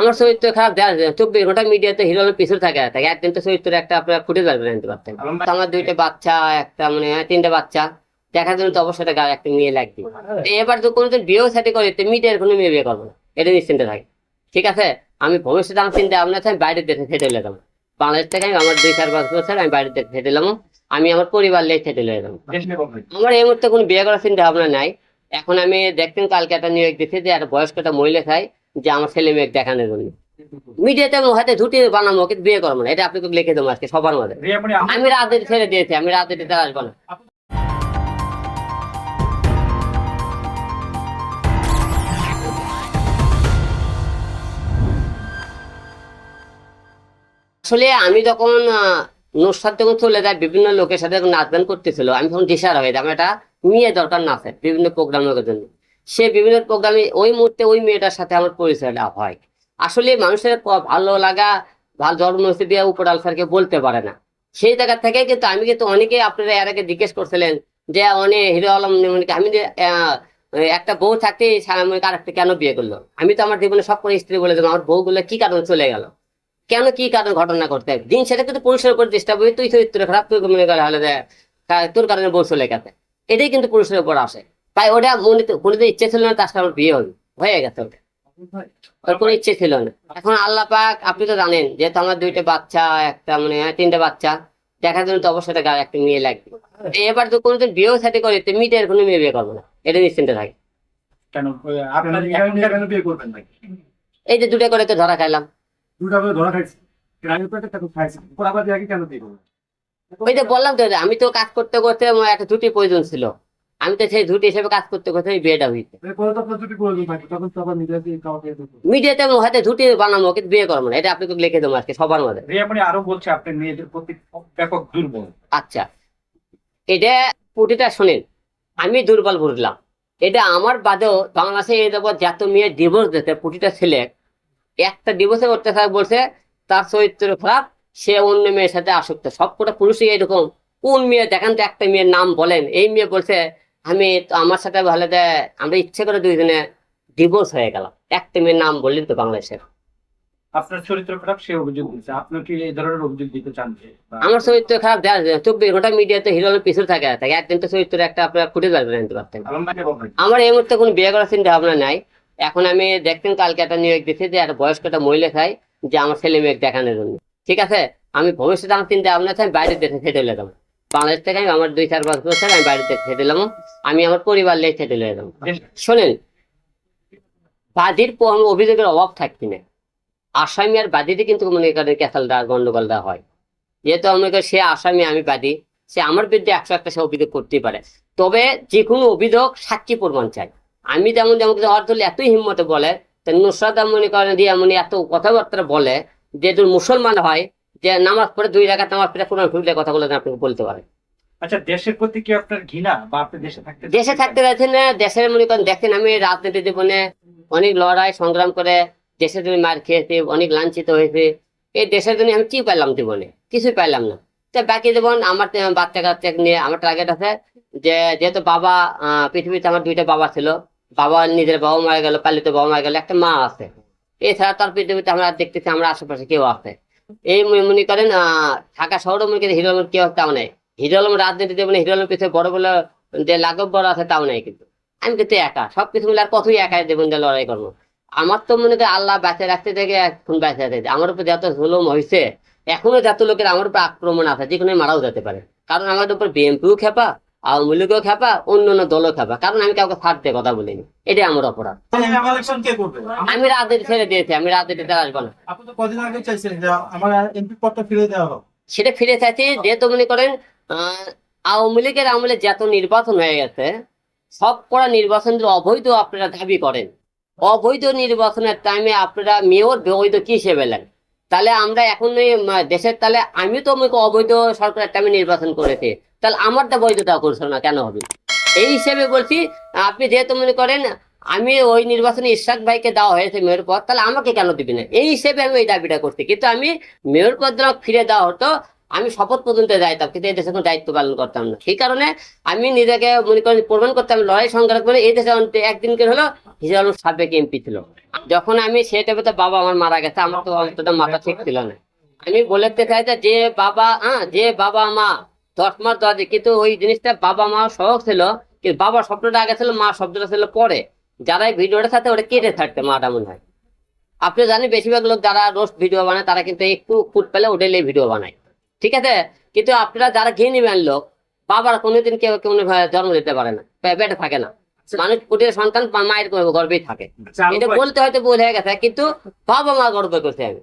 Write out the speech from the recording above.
আমার চরিত্র খারাপ দেখা যায় চব্বিশ ঘণ্টা মিডিয়াতে হিরো পিছনে থাকে। থাকে একদিন তো চরিত্র একটা আপনার ফুটে যাবে আনতে পারতেন আমার দুইটা বাচ্চা একটা মানে তিনটা বাচ্চা। দেখার জন্য তো অবশ্যই একটা একটা মেয়ে লাগবে। এবার তো কোনোদিন বিয়েও সাথে করে তো মিডিয়ার কোনো মেয়ে বিয়ে করব না। এটা নিশ্চিন্তে থাকে। ঠিক আছে? আমি ভবিষ্যতে আমার চিন্তা ভাবনা আছে আমি বাইরের দেশে সেটেল হয়ে যাব। বাংলাদেশ থেকে আমি আমার দুই চার পাঁচ বছর আমি বাইরের দেশে সেটেল হলাম আমি আমার পরিবার নিয়ে সেটেল হয়ে যাব। আমার এই মুহূর্তে কোনো বিয়ে করার চিন্তা ভাবনা নাই। এখন আমি দেখতেন কালকে একটা নিয়োগ দিচ্ছি যে একটা বয়স্ক একটা মহিলা চাই যে আমার ছেলে মেয়ে দেখানোর জন্য মিডিয়াতে আমি হাতে ঝুটি বানাবো ওকে বিয়ে করব না। এটা আপনাকে লিখে দেবো আজকে সবার মধ্যে আমি রাজনীতি ছেড়ে দিয়েছি আমি রাজনীতিতে আসব না। আসলে আমি যখন নুসরাত যখন চলে যায় বিভিন্ন লোকের সাথে নাচ গান করতেছিল আমি তখন দিশার হয়ে যাই। আমার একটা মেয়ে দরকার নাচে বিভিন্ন প্রোগ্রামের জন্য। সে বিভিন্ন প্রোগ্রামে ওই মুহূর্তে ওই মেয়েটার সাথে আমার পরিচয় পরিচয়টা হয়। আসলে মানুষের ভালো লাগা, ভালো জন্মস্থিতি দিয়ে উপর আলসারকে বলতে পারে না। সেই জায়গা থেকে কিন্তু আমি কিন্তু অনেকে আপনারা এর আগে জিজ্ঞেস করছিলেন যে অনেক হিরো আলম আমি যে একটা বউ থাকতে আরেকটা কেন বিয়ে করল? আমি তো আমার জীবনে সব করে স্ত্রী বলে দিলাম, আমার বউগুলো কি কারণে চলে গেল? কেন কি কারণ ঘটনা করতে দিন সেটা কিন্তু পুরুষের উপর ডিস্টার্ব হয়ে তুই চরিত্র খারাপ, তুই মনে করে হলে তোর কারণে বউ চলে গেছে। এটাই কিন্তু পুরুষের উপর আসে। তাই ওটা মনে কোনো ইচ্ছে ছিল না তার সাথে বিয়ে হবে। হয়ে গেছে ওটা। ওর কোনো ইচ্ছে ছিল না। এখন আল্লাহ পাক আপনি তো জানেন যেহেতু আমার দুইটা বাচ্চা একটা মানে তিনটা বাচ্চা দেখার জন্য তো অবশ্যই একটা গা- একটা মেয়ে লাগবে। এবার তো কোনোদিন বিয়েও সাথে করে তো মিটের কোনো মেয়ে বিয়ে করব না। এটা নিশ্চিন্তে থাকে। এই যে দুটা করে তো ধরা খাইলাম। দুটা করে ধরা খাইছি। ওই যে বললাম তো আমি তো কাজ করতে করতে আমার একটা ছুটি প্রয়োজন ছিল। আমি তো সেই ছুটি হিসেবে কাজ করতে করতে এই বিয়েটা হয়েছে। তো তো মিডিয়াতে আমি হাতে ছুটি বানাবো কিন্তু বিয়ে করব না। এটা আপনাকে লিখে দেবো আজকে সবার মধ্যে। আরও বলছে আপনি মেয়েদের প্রতি ব্যাপক দুর্বল। আচ্ছা। এটা পুটিটা শোনেন আমি দুর্বল বুঝলাম। এটা আমার বাদেও বাংলাদেশে এই দেবো যত মেয়ে ডিভোর্স দিতে প্রতিটা ছেলে একটা ডিভোর্সে করতে থাকে বলছে তার চরিত্র খারাপ সে অন্য মেয়ের সাথে আসক্ত। সবকটা পুরুষই এরকম কোন মেয়ে দেখেন তো একটা মেয়ের নাম বলেন এই মেয়ে বলছে আমি তো আমার সাথে ভালো দেয় আমরা ইচ্ছে করে দুইজনে ডিভোর্স হয়ে গেলাম। একটা মেয়ের নাম বললেন তো বাংলাদেশের আপনার চরিত্র খারাপ সে অভিযোগ দিচ্ছে আপনি কি এই ধরনের অভিযোগ দিতে চান আমার চরিত্র খারাপ দেখা যায় না। চব্বিশ ঘণ্টা মিডিয়াতে হিরো পিছনে থাকে থাকে। একদিন তো চরিত্র একটা আপনার ফুটে যাবে পারতেন আমার এই মুহূর্তে কোনো বিয়ে করার চিন্তা ভাবনা নাই। এখন আমি দেখতেন কালকে একটা নিয়োগ দিচ্ছি যে একটা বয়স্ক একটা মহিলা চাই যে আমার ছেলে মেয়ে দেখানোর জন্য। ঠিক আছে? আমি ভবিষ্যতে আমার চিন্তা ভাবনা আমি বাইরের দেশে সেটেল হয়ে যাব। বাংলাদেশ থেকে আমি আমার দুই চার পাঁচ বছর আমি দেশে সেটেল হলাম আমি আমার পরিবার নিয়ে হয়ে যাব। শোনেন বাদীর অভিযোগের অভাব থাকবে না আসামি আর বাদীতে কিন্তু মনে করেন ক্যাসালটা গন্ডগোলটা হয়। যেহেতু মনে করেন সে আসামি আমি বাদী সে আমার বিরুদ্ধে একশো একটা সে অভিযোগ করতেই পারে। তবে যে কোনো অভিযোগ সাক্ষী প্রমাণ চাই। আমি তেমন যেমন কিছু অর্থ এতই হিম্মতে বলে তা নুসরাত মনে করেন দিয়ে এমন এত কথাবার্তা বলে যে মুসলমান হয় যে নামাজ পড়ে দুই রাখাত নামাজ পড়ে কোরআন খুললে কথাগুলো আপনাকে বলতে পারে আচ্ছা দেশের প্রতি কি আপনার ঘৃণা বা আপনি দেশে থাকতে দেশে থাকতে যাচ্ছেন না দেশের মনে করেন দেখেন আমি রাজনীতি জীবনে অনেক লড়াই সংগ্রাম করে দেশের জন্য মার খেয়েছি অনেক লাঞ্ছিত হয়েছে। এই দেশের জন্য আমি কি পাইলাম জীবনে? কিছুই পাইলাম না। তো বাকি জীবন আমার বাচ্চা কাচ্চা নিয়ে আমার টার্গেট আছে যে যেহেতু বাবা আহ, পৃথিবীতে আমার দুইটা বাবা ছিল বাবা নিজের বাবা মারা গেল পালিত বাবা মারা গেল একটা মা আছে। এছাড়া তার পৃথিবীতে আমরা দেখতেছি আমরা আশেপাশে কেউ আছে। এই মনে- মনে করেন ঢাকা শহরে মনে করেন হিরো আলম কেউ তেমন নেই হিরো আলম রাজনীতি জীবনে হিরো আলমের পিছনে বড় বড় যে লাঘব বড় আছে তাও নাই কিন্তু। আমি কিন্তু একা, সবকিছু মিলে আর কতই একাই জীবন দিয়ে লড়াই করব? আমার তো মনে করি আল্লাহ বাঁচে রাখতে থেকে এখন বাঁচে রাখতে আমার উপর যত জুলুম হয়েছে এখনও যত লোকের আমার উপর আক্রমণ আছে, যে কোনো মারাও যেতে পারে। কারণ আমাদের উপর বিএনপিও খেপা আওয়ামী লীগও খেপা অন্য অন্য দলও খেপা। কারণ আমি কাউকে ছাড় দিয়ে কথা বলিনি। এটাই আমার অপরাধ। আমি রাজনীতি ছেড়ে দিয়েছি আমি রাজনীতিতে আসব না। সেটা ফিরে চাইছি যেহেতু মনে করেন আহ, আওয়ামী লীগের আমলে যত নির্বাচন হয়ে গেছে সব করা নির্বাচন অবৈধ আপনারা দাবি করেন। অবৈধ নির্বাচনের টাইমে আপনারা মেয়র বৈধ কি হিসেবে নেন তাহলে আমরা এখন দেশের, তাহলে আমি তো আমাকে অবৈধ সরকারের আমি নির্বাচন করেছি। তাহলে আমারটা বৈধতা করছ না, কেন হবে? এই হিসেবে বলছি, আপনি যেহেতু মনে করেন, আমি ওই নির্বাচনে ইশাক ভাইকে দেওয়া হয়েছে মেয়র পদ, তাহলে আমাকে কেন দিবি না? এই হিসেবে আমি ওই দাবিটা করছি। কিন্তু আমি মেয়র পদ ফিরে দেওয়া হতো আমি শপথ পর্যন্ত যাইতাম, কিন্তু এই দেশে কোনো দায়িত্ব পালন করতাম না। সেই কারণে আমি নিজেকে মনে করেন প্রমাণ করতাম লড়াই সংগ্রাম করে এই দেশে একদিনকে হলো হিজাল সাবেক এমপি ছিল। যখন আমি সেই টাইমে তো বাবা আমার মারা গেছে, আমার তো অন্তত মাথা ঠিক ছিল না। আমি বলতে চাই যে বাবা হ্যাঁ যে বাবা মা, দশ মাস দশ কিন্তু ওই জিনিসটা বাবা মা সহজ ছিল, কিন্তু বাবার শব্দটা আগে ছিল, মা শব্দটা ছিল পরে। যারা ভিডিওটা সাথে ওটা কেটে থাকতে মাটা মনে হয়। আপনি জানেন, বেশিরভাগ লোক যারা রোস্ট ভিডিও বানায়, তারা কিন্তু একটু ফুট পেলে ওটাই ভিডিও বানায়। ঠিক আছে? কিন্তু আপনারা যারা ঘিয়ে নেবেন লোক বাবার কোনোদিন কেউ কোনো জন্ম দিতে পারে না। পেটে থাকে না। মানুষ কুটির সন্তান মায়ের গর্বেই থাকে। আচ্ছা, এটা বলতে হয়তো বোঝা হয়ে গেছে কিন্তু বাবা মা গর্ব করতে হবে।